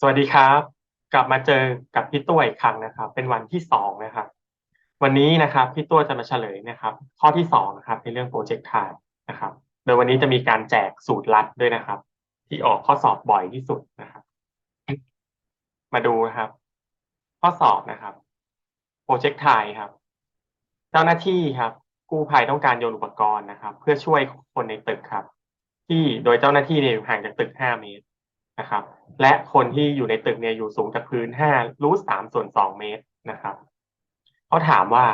สวัสดีครับ กลับมาเจอกับพี่ตัวอีกครั้งนะครับ เป็นวันที่สองนะครับ วันนี้นะครับพี่ตัวจะมาเฉลยนะครับ ข้อที่สองนะครับในเรื่องโปรเจกต์ไทม์นะครับ โดยวันนี้จะมีการแจกสูตรลัดด้วยนะครับ ที่ออกข้อสอบบ่อยที่สุดนะครับ มาดูนะครับ ข้อสอบนะครับโปรเจกต์ไทม์ครับ เจ้าหน้าที่ครับ กู้ภัยต้องการโยนอุปกรณ์นะครับ เพื่อช่วยคนในตึกครับ ที่โดยเจ้าหน้าที่เนี่ยอยู่ห่างจากตึกห้าเมตร นะครับ และคนที่อยู่ในตึกเนี่ยอยู่สูงจากพื้นห้ารูทสามส่วนสองเมตรนะครับเขาถามว่า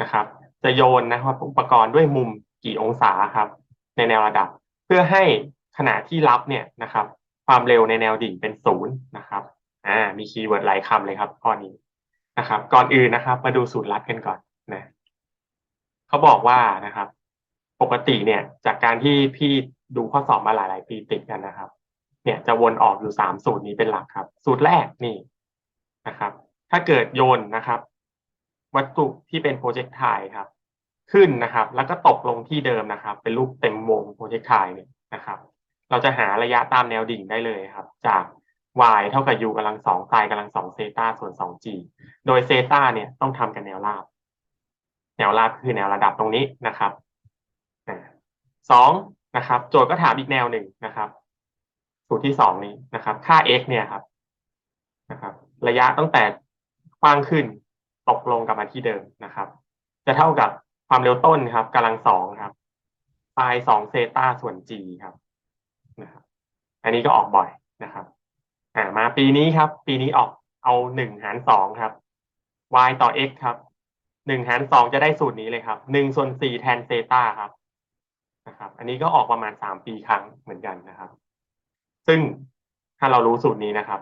นะครับ จะโยนนะครับอุปกรณ์ด้วยมุมกี่องศาครับ ในแนวระดับ เพื่อให้ขณะที่รับเนี่ยนะครับ ความเร็วในแนวดิ่งเป็นศูนย์นะครับอ่ามีคีย์เวิร์ดหลายคำเลยครับข้อนี้นะครับ ก่อนอื่นนะครับ มาดูสูตรลัดกันก่อนนะเขาบอกว่านะครับ ปกติเนี่ย จากการที่พี่ดูข้อสอบมาหลาย ๆ ปีติดกันนะครับ เนี่ยจะวนออกอยู่สามสูตรนี้เป็นหลักครับ สูตรแรกนี่นะครับ ถ้าเกิดโยนนะครับ วัตถุที่เป็นโปรเจกต์ไทครับ ขึ้นนะครับ แล้วก็ตกลงที่เดิมนะครับ เป็นรูปเต็มวงโปรเจกต์ไทเนี่ยนะครับ เราจะหาระยะตามแนวดิ่งได้เลยครับ จาก y เท่ากับ u กำลังสองไซกำลังสองเซตาส่วนสอง g โดยเซตาเนี่ยต้องทำกันแนวราบ แนวราบคือแนวระดับตรงนี้นะครับสองนะครับ โจทย์ก็ถามอีกแนวหนึ่งนะครับ สูตรที่สองนี้นะครับ ค่า x เนี่ยครับนะครับ ระยะตั้งแต่กว้างขึ้นตกลงกลับมาที่เดิมนะครับ จะเท่ากับความเร็วต้นครับกำลังสองครับปลายสองเซตาส่วน g ครับนะครับ อันนี้ก็ออกบ่อยนะครับอ่ามาปีนี้ครับ ปีนี้ออกเอาหนึ่งหารสองครับ y ต่อ x ครับหนึ่งหารสองจะได้สูตรนี้เลยครับหนึ่งส่วนสี่แทนเซตาครับนะครับ อันนี้ก็ออกประมาณสามปีครั้งเหมือนกันนะครับ ซึ่งถ้าเรารู้สูตรนี้นะครับ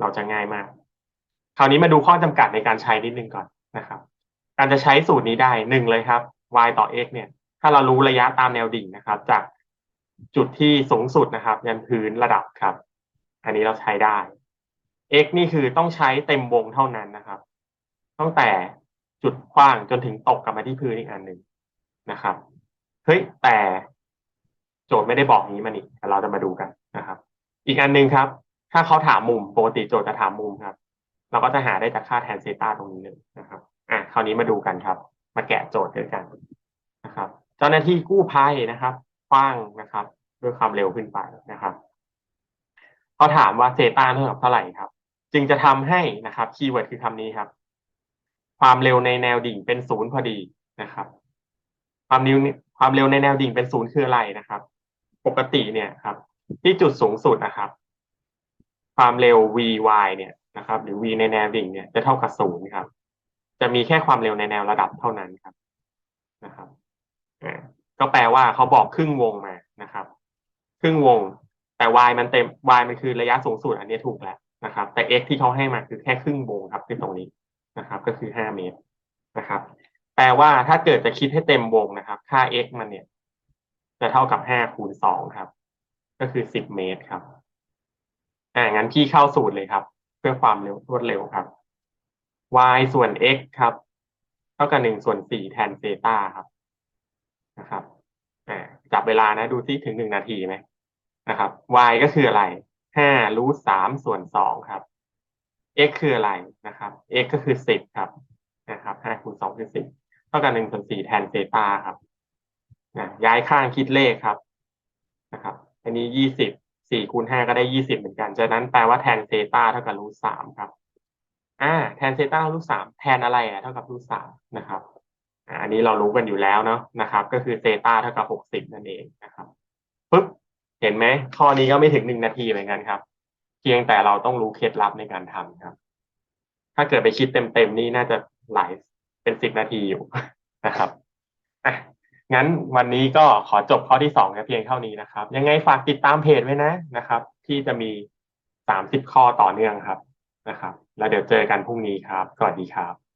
เราจะง่ายมาก คราวนี้มาดูข้อจำกัดในการใช้นิดนึงก่อนนะครับ การจะใช้สูตรนี้ได้หนึ่งเลยครับ y ต่อ x เนี่ย ถ้าเรารู้ระยะตามแนวดิ่งนะครับ จากจุดที่สูงสุดนะครับ ยันพื้นระดับครับ อันนี้เราใช้ได้ x นี่คือต้องใช้เต็มวงเท่านั้นนะครับ ตั้งแต่จุดกว้างจนถึงตกกลับมาที่พื้นอีกอันหนึ่งนะครับ เฮ้ยแต่ โจทย์ไม่ได้บอกนี้มานี่แต่เราจะมาดูกันนะครับ อีกอันหนึ่งครับ ถ้าเขาถามมุมปกติโจทย์จะถามมุมครับ เราก็จะหาได้จากค่าแทนเซต้าตรงนี้เลยนะครับอะคราวนี้มาดูกันครับ มาแกะโจทย์ด้วยกันนะครับ เจ้าหน้าที่กู้ภัยนะครับคว้างนะครับ ด้วยความเร็วขึ้นไปนะครับเขาถามว่าเซต้าเท่ากับเท่าไหร่ครับ จึงจะทำให้นะครับคีย์เวิร์ดคือคำนี้ครับ ความเร็วในแนวดิ่งเป็นศูนย์พอดีนะครับ ความเร็วความเร็วในแนวดิ่งเป็นศูนย์คืออะไรนะครับ ปกติเนี่ยครับ ที่จุดสูงสุดนะครับ ความเร็ว vy เนี่ยนะครับ หรือ v ในแนวดิ่งเนี่ยจะเท่ากับศูนย์ครับ จะมีแค่ความเร็วในแนวระดับเท่านั้นครับนะครับก็แปลว่าเขาบอกครึ่งวงมานะครับ ครึ่งวง แต่ y มันเต็ม y มันคือระยะสูงสุดอันนี้ถูกแล้วนะครับ แต่ x ที่เขาให้มาคือแค่ครึ่งวงครับคือตรงนี้นะครับ ก็คือห้าเมตรนะครับ แปลว่าถ้าเกิดจะคิดให้เต็มวงนะครับ ค่า x มันเนี่ย จะเท่ากับห้าคูณสองครับ ก็คือสิบเมตรครับ อ่างั้นพี่เข้าสูตรเลยครับ เพื่อความเร็วรวดเร็วครับ y ส่วน x ครับ เท่ากับหนึ่งส่วนสี่แทนเซตาครับนะครับอ่าจับเวลานะดูที่ถึงหนึ่งนาทีไหมนะครับ y ก็คืออะไรห้ารูทสามส่วนสองครับ x คืออะไรนะครับ x ก็คือสิบครับนะครับห้าคูณสองคือสิบเท่ากับหนึ่งส่วนสี่แทนเซตาครับ ย้ายข้างคิดเลขครับนะครับ อันนี้ยี่สิบสี่คูณห้าก็ได้ยี่สิบเหมือนกันจากนั้นแปลว่าแทนเซตาเท่ากับรูทสามครับอ่าแทนเซตารูทสามแทนอะไรอะเท่ากับรูทสามนะครับอันนี้เรารู้กันอยู่แล้วเนาะนะครับ ก็คือเซตาเท่ากับหกสิบนั่นเองนะครับปึ๊บเห็นไหมข้อนี้ก็ไม่ถึงหนึ่งนาทีเหมือนกันครับ เพียงแต่เราต้องรู้เคล็ดลับในการทำครับ ถ้าเกิดไปคิดเต็มๆนี่น่าจะหลายเป็นสิบนาทีอยู่นะครับอะ งั้นวันนี้ก็ขอจบข้อที่สองแค่เพียงเท่านี้นะครับ ยังไงฝากติดตามเพจไว้นะนะครับ ที่จะมีสามสิบข้อต่อเนื่องครับนะครับ แล้วเดี๋ยวเจอกันพรุ่งนี้ครับ สวัสดีครับ